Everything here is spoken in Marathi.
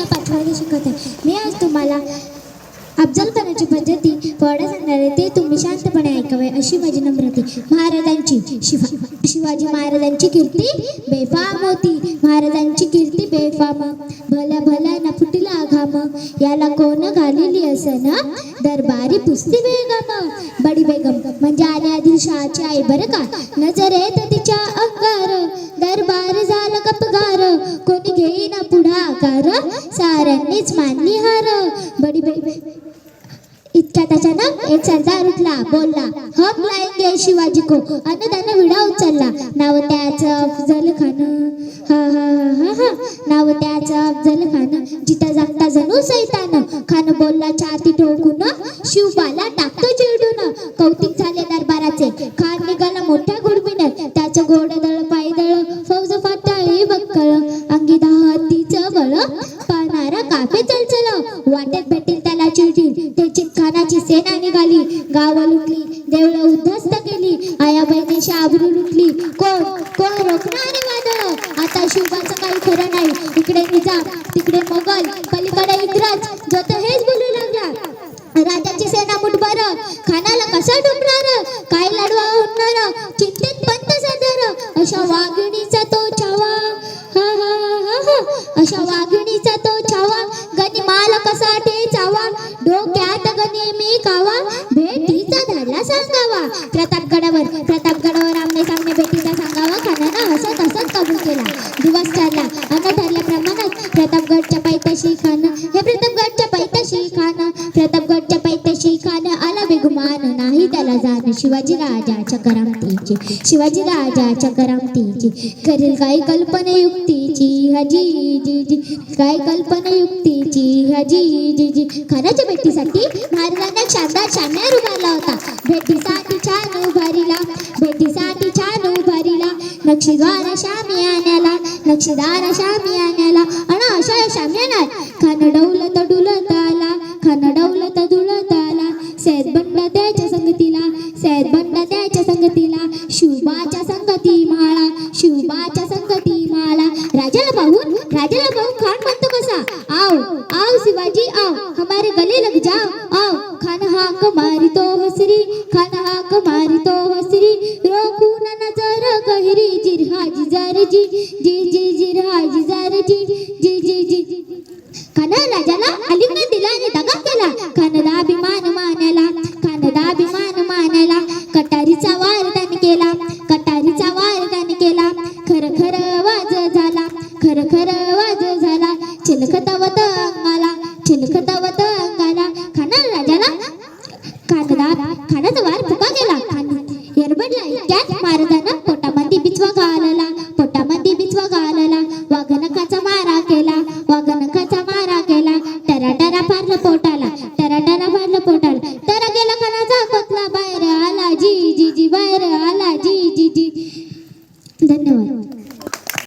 इयत्ता पाचवायला शिकत आहे? मी आज तुम्हाला अफजलपणाची पद्धती पोहण्या सांगणार आहे. ते तुम्ही शांतपणे ऐकावे अशी माझी नम्रती महाराजांची शिवा शिवाजी महाराजांची कीर्ती बेफाम होती. महाराजांची कीर्ती बेफाम. भल्या भल्या न फुटला घाम. याला कोण घालेली ना दरबारी पुसती बेगम. बडी बेगम. म्हणजे आल्या दिवसाची आई. बरं का? नजर येत तिच्या अंगार. पुढाकार साऱ्यांनीच मानली हार. बडी बे इतक्या त्याच्यानं एक सरदार उठला बोलला हम लाएंगे शिवाजी को. आणि त्यानं विडा उचलला नाव त्याचं अफजल खान हा हा हा हा. नाव त्याचं अफजल खान जिथं जागता जणू सैतान. खान बोलला छाती ठोकून शिवबाला टाकतो चिडून कौतिक झाले दरबाराचे. खान निघाला मोठ्या अंगी दहातीचं बळ पाहणारा काफे चलचल. वाटेत भेटेल त्याला चिडचिड. त्याची खानाची सेना निघाली. गाव लुटली. देवळ उद्ध्वस्त केली. आया बहिणीशी आबरू लुटली. कोण? कोण? रोखणार वादळ. आता शिवबाचं काही खरं नाही. इकडे निजाम तिकडे मोगल. पलीकडे इंग्रज. जो तो हेच बोलू लागला. राजाची सेना मुठभर. खानाला कसा डुंबणार काय लढवा होणार प्रतापगडावर प्रतापगडावर आमने सामने भेटीचा सांगावा खानानं हसत हसत कबूल केला. दिवस ठरला अन्न ठरल्याप्रमाणात प्रतापगडच्या पायथ्याशी खान हे प्रतापगडच्या पायथ्याशी खान प्रतापगडच्या पायथ्याशी खान आला बेगुमान. नाही त्याला जाण शिवाजी राजाच्या करामतीची शिवाजी राजाच्या करामतीची करील काय कल्पना युक्तीची हजी जी जी काय कल्पना युक्तीची हजी जी जी खानाच्या भेटीसाठी महाराजांना शानदार शाम्यार उभारला होता. भेटीचा नक्षीद्वार शामी नक्षीदार शामी अण अशा या शाम्यानात खान डौलत डुलत आला खान डौलत डुलत आला सैद बंड त्याच्या संगतीला सैद बंड त्याच्या संगतीला शिवबाच्या संगती माळा शिवबाच्या संगती माळा राजाला पाहून राजाला पाहून खान म्हणतो कसा आओ आओ शिवाजी आओ हमारे गले लग जाओ आओ खान हाक मारितो जी जी जी जिरहाजी जर जी जी जी जी खाना राजाला आलिंगन दिला आणि दगा केला खानदा अभिमान मानायला खानदा अभिमान मानायला कटारीचा वार त्याने केला कटारीचा वार त्याने केला खर खर वाज झाला खर खर वाज झाला चिलखतावत अंगाला चिलखतावत gonna cut.